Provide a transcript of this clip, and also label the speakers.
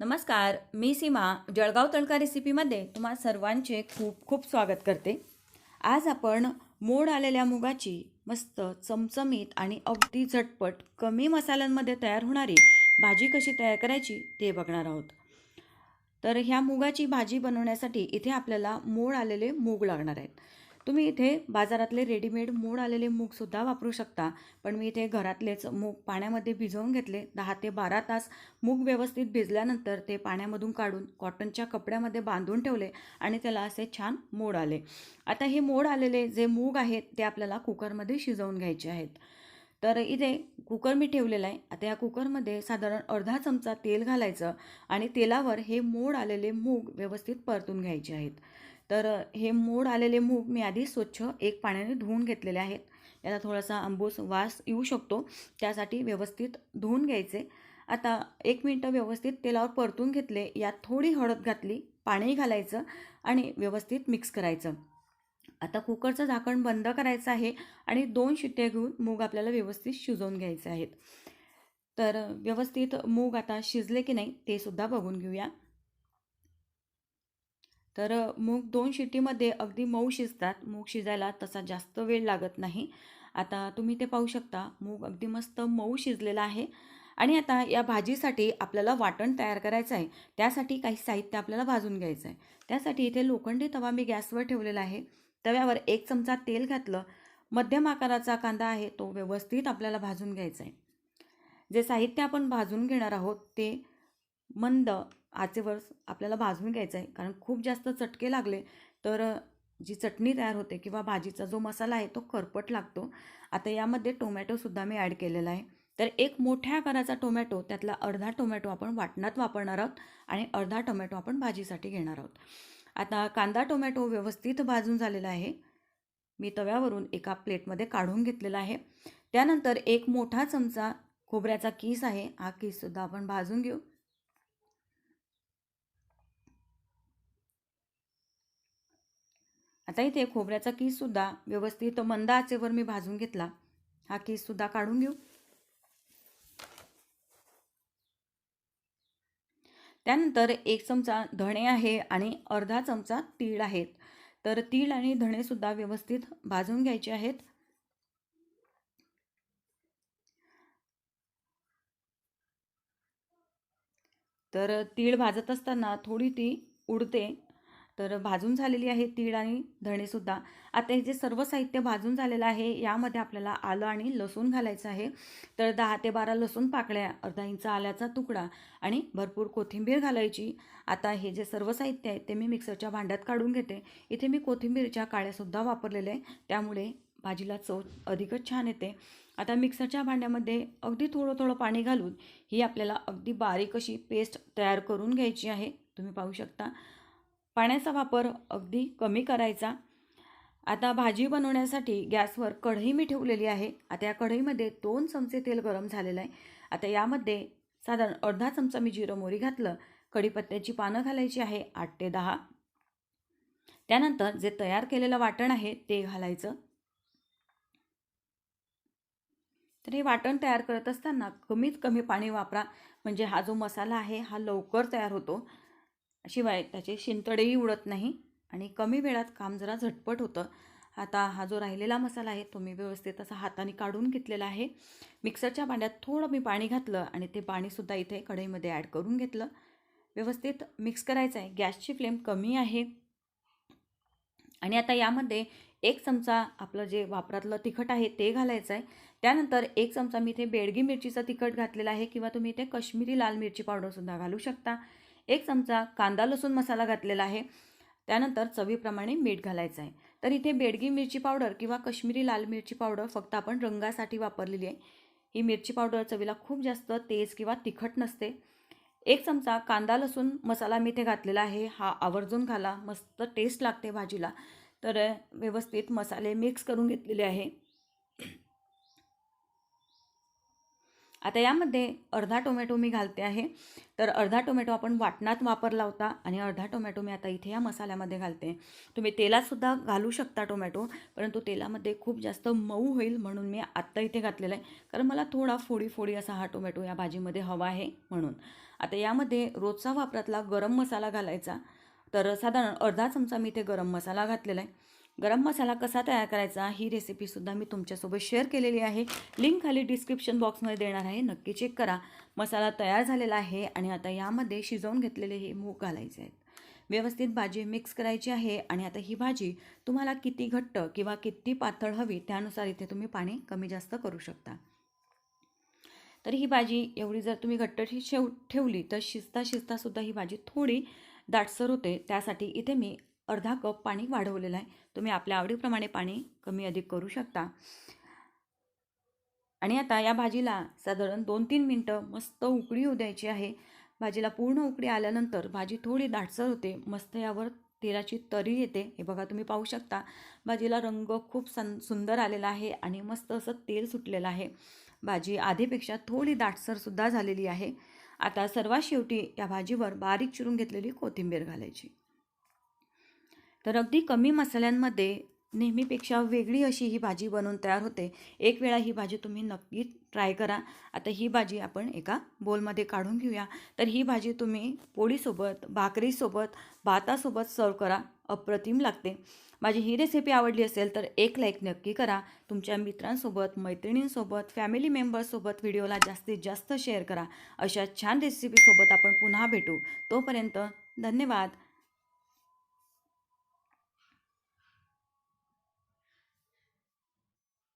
Speaker 1: नमस्कार मी सीमा जळगाव तडका रेसिपीमध्ये तुम्हा सर्वांचे खूप खूप स्वागत करते. आज आपण मोड आलेल्या मुगाची मस्त चमचमीत आणि अगदी झटपट कमी मसाल्यांमध्ये तयार होणारी भाजी कशी तयार करायची ते बघणार आहोत. तर ह्या मुगाची भाजी बनवण्यासाठी इथे आपल्याला मोड आलेले मूग लागणार आहेत. तुम्ही इथे बाजारातले रेडीमेड मोड आलेले मूगसुद्धा वापरू शकता. पण मी इथे घरातलेच मूग पाण्यामध्ये भिजवून घेतले. दहा ते बारा तास मूग व्यवस्थित भिजल्यानंतर ते पाण्यामधून काढून कॉटनच्या कपड्यामध्ये बांधून ठेवले आणि त्याला असे छान मोड आले. आता हे मोड आलेले जे मूग आहेत ते आपल्याला कुकरमध्ये शिजवून घ्यायचे आहेत. तर इथे कुकर मी ठेवलेला आहे. आता या कुकरमध्ये साधारण अर्धा चमचा तेल घालायचं आणि तेलावर हे मोड आलेले मूग व्यवस्थित परतून घ्यायचे आहेत. तर हे मोड आलेले मूग मी आधी स्वच्छ एक पाण्याने धुवून घेतलेले आहेत. याला थोडासा आंबूस वास येऊ शकतो. त्यासाठी व्यवस्थित धुवून घ्यायचे. आता एक मिनटं व्यवस्थित तेलावर परतून घेतले. यात थोडी हळद घातली पाणी घालायचं आणि व्यवस्थित मिक्स करायचं. आता कुकरचं झाकण बंद करायचं आहे आणि दोन शिट्ट्या घेऊन मूग आपल्याला व्यवस्थित शिजवून घ्यायचे आहेत. तर व्यवस्थित मूग आता शिजले की नाही ते सुद्धा बघून घेऊया. तर मूग दोन शिटीमध्ये अगदी मऊ शिजतात. मूग शिजायला तसा जास्त वेळ लागत नाही. आता तुम्ही ते पाहू शकता. मूग अगदी मस्त मऊ शिजलेला आहे. आणि आता या भाजीसाठी आपल्याला वाटण तयार करायचं आहे. त्यासाठी काही साहित्य आपल्याला भाजून घ्यायचं आहे. त्यासाठी इथे लोखंडी तवा मी गॅसवर ठेवलेला आहे. तव्यावर एक चमचा तेल घातलं. मध्यम आकाराचा कांदा आहे तो व्यवस्थित आपल्याला भाजून घ्यायचा आहे. जे साहित्य आपण भाजून घेणार आहोत ते मंद आचेवर आपल्याला भाजून घ्यायचं आहे. कारण खूप जास्त चटके लागले तर जी चटणी तयार होते किंवा भाजीचा जो मसाला आहे तो करपट लागतो. आता यामध्ये टोमॅटोसुद्धा मी ॲड केलेला आहे. तर एक मोठ्या आकाराचा टोमॅटो त्यातला अर्धा टोमॅटो आपण वाटणात वापरणार आहोत आणि अर्धा टोमॅटो आपण भाजीसाठी घेणार आहोत. आता कांदा टोमॅटो व्यवस्थित भाजून झालेला आहे. मी तव्यावरून एका प्लेटमध्ये काढून घेतलेला आहे. त्यानंतर एक मोठा चमचा खोबऱ्याचा किस आहे. हा किससुद्धा आपण भाजून घेऊ. आता इथे खोबऱ्याचा केससुद्धा व्यवस्थित मंद आचेवर मी भाजून घेतला. हा केससुद्धा काढून घेऊ. त्यानंतर एक चमचा धणे आहे आणि अर्धा चमचा तीळ आहेत तर तीळ आणि धणेसुद्धा व्यवस्थित भाजून घ्यायचे आहेत. तर तीळ भाजत असताना थोडी ती उडते. तर भाजून झालेली आहे तीळ आणि धणेसुद्धा आता हे जे सर्व साहित्य भाजून झालेलं आहे यामध्ये आपल्याला आलं आणि लसूण घालायचं आहे. तर दहा ते बारा लसूण पाकळ्या अर्धा इंच आल्याचा तुकडा आणि भरपूर कोथिंबीर घालायची. आता हे जे सर्व साहित्य आहे ते मी मिक्सरच्या भांड्यात काढून घेते. इथे मी कोथिंबीरच्या काळ्यासुद्धा वापरलेल्या आहे. त्यामुळे भाजीला चव अधिकच छान येते. आता मिक्सरच्या भांड्यामध्ये अगदी थोडं थोडं पाणी घालून ही आपल्याला अगदी बारीक अशी पेस्ट तयार करून घ्यायची आहे. तुम्ही पाहू शकता. पाण्याचा वापर अगदी कमी करायचा. आता भाजी बनवण्यासाठी गॅसवर कढई मी ठेवलेली आहे. आता या कढईमध्ये दोन चमचे तेल गरम झालेलं आहे. आता यामध्ये साधारण अर्धा चमचा मी जिरं मोरी घातलं. कढीपत्त्याची पानं घालायची आहे आठ ते दहा. त्यानंतर जे तयार केलेलं वाटण आहे ते घालायचं. तर हे वाटण तयार करत असताना कमीत कमी पाणी वापरा. म्हणजे हा जो मसाला आहे हा लवकर तयार होतो. शिवाय त्याचे शिंतडेही उडत नाही आणि कमी वेळात काम जरा झटपट होतं. आता हा जो राहिलेला मसाला आहे तो मी व्यवस्थित असा हाताने काढून घेतलेला आहे. मिक्सरच्या भांड्यात थोडं मी पाणी घातलं आणि ते पाणीसुद्धा इथे कढईमध्ये ॲड करून घेतलं. व्यवस्थित मिक्स करायचं आहे. गॅसची फ्लेम कमी आहे. आणि आता यामध्ये एक चमचा आपलं जे वापरातलं तिखट आहे ते घालायचं आहे. त्यानंतर एक चमचा मी इथे बेडगी मिरचीचं तिखट घातलेलं आहे किंवा तुम्ही इथे कश्मीरी लाल मिरची पावडरसुद्धा घालू शकता. एक चमचा कांदा लसूण मसाला घातलेला आहे. त्यानंतर चवीप्रमाणे मीठ घालायचं आहे. तर इथे बेडगी मिरची पावडर किंवा कश्मीरी लाल मिरची पावडर फक्त आपण रंगासाठी वापरलेली आहे. ही मिरची पावडर चवीला खूप जास्त तेज किंवा तिखट नसते. एक चमचा कांदा लसूण मसाला मी इथे घातलेला आहे. हा आवर्जून घाला. मस्त टेस्ट लागते भाजीला. तर व्यवस्थित मसाले मिक्स करून घेतलेले आहे. आता यामध्ये अर्धा टोमॅटो मी घालते आहे. तर अर्धा टोमॅटो आपण वाटणात वापरला होता आणि अर्धा टोमॅटो मी आता इथे या मसाल्यामध्ये घालते. तुम्ही तेलातसुद्धा घालू शकता टोमॅटो परंतु तेलामध्ये खूप जास्त मऊ होईल म्हणून मी आत्ता इथे घातलेला आहे. कारण मला थोडा फोडी फोडी असा हा टोमॅटो या भाजीमध्ये हवा आहे म्हणून. आता यामध्ये रोजचा वापरातला गरम मसाला घालायचा. तर साधारण अर्धा चमचा मी इथे गरम मसाला घातलेला आहे. गरम मसाला कसा तयार करायचा ही रेसिपीसुद्धा मी तुमच्यासोबत शेअर केलेली आहे. लिंक खाली डिस्क्रिप्शन बॉक्समध्ये देणार आहे. नक्की चेक करा. मसाला तयार झालेला आहे आणि आता यामध्ये शिजवून घेतलेले हे मूग घालायचे आहेत. व्यवस्थित भाजी मिक्स करायची आहे आणि आता ही भाजी तुम्हाला किती घट्ट किंवा किती पातळ हवी त्यानुसार इथे तुम्ही पाणी कमी जास्त करू शकता. तर ही भाजी एवढी जर तुम्ही घट्ट ठेव ठेवली तर शिजता शिजतासुद्धा ही भाजी थोडी दाटसर होते. त्यासाठी इथे मी अर्धा कप पाणी वाढवलेलं आहे. तुम्ही आपल्या आवडीप्रमाणे पाणी कमी अधिक करू शकता. आणि आता या भाजीला साधारण दोन तीन मिनटं मस्त उकळी येऊ द्यायची आहे. भाजीला पूर्ण उकळी आल्यानंतर भाजी थोडी दाटसर होते. मस्त यावर तेलाची तरी येते. हे बघा तुम्ही पाहू शकता. भाजीला रंग खूप सन सुंदर आलेला आहे आणि मस्त असं तेल सुटलेलं आहे. भाजी आधीपेक्षा थोडी दाटसरसुद्धा झालेली आहे. आता सर्वात शेवटी या भाजीवर बारीक चिरून घेतलेली कोथिंबीर घालायची. तर अगदी कमी मसाल्यांमध्ये नेहमीपेक्षा वेगळी अशी ही भाजी बनवून तयार होते. एक वेळा ही भाजी तुम्ही नक्की ट्राय करा. आता ही भाजी आपण एका बोलमध्ये काढून घेऊया. तर ही भाजी तुम्ही पोळीसोबत भाकरीसोबत भातासोबत सर्व करा. अप्रतिम लागते. माझी ही रेसिपी आवडली असेल तर एक लाईक नक्की करा. तुमच्या मित्रांसोबत मैत्रिणींसोबत फॅमिली मेंबर्ससोबत व्हिडिओला जास्तीत जास्त शेअर करा. अशा छान रेसिपीसोबत आपण पुन्हा भेटू. तोपर्यंत धन्यवाद.